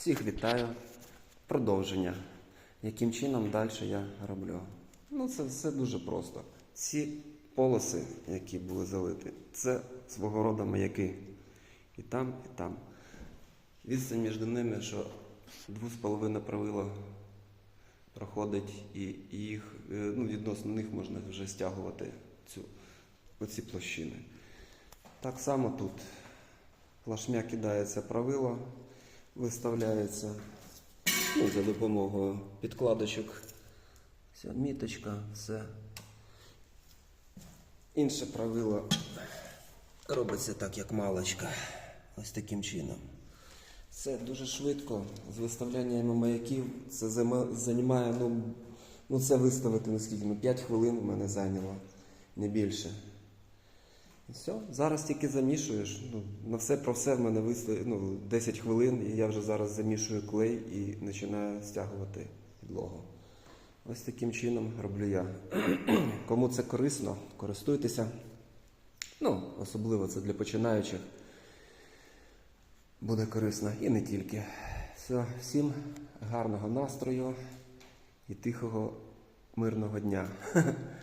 Всіх вітаю. Продовження. Яким чином далі я роблю? Ну, це все дуже просто. Ці полоси, які були залиті, це свого роду маяки. І там, і там. Відстань між ними, що 2,5 правила проходить, і їх, е, ну, відносно них можна вже стягувати цю, оці площини. Так само тут плашмя кидається правило, виставляється ну, за допомогою підкладочок. Вся міточка, все. Інше правило робиться так, як малочка. Ось таким чином. Це дуже швидко. З виставлянням маяків це займає, ну, ну це виставити наскільки, ну 5 хвилин в мене зайняло, не більше. Все, зараз тільки замішуєш. Ну, на все про все в мене вистав... ну, 10 хвилин, і я вже зараз замішую клей і починаю стягувати підлогу. Ось таким чином роблю я. Кому це корисно, користуйтеся. Ну, особливо це для починаючих. Буде корисно і не тільки. Все, всім гарного настрою і тихого, мирного дня.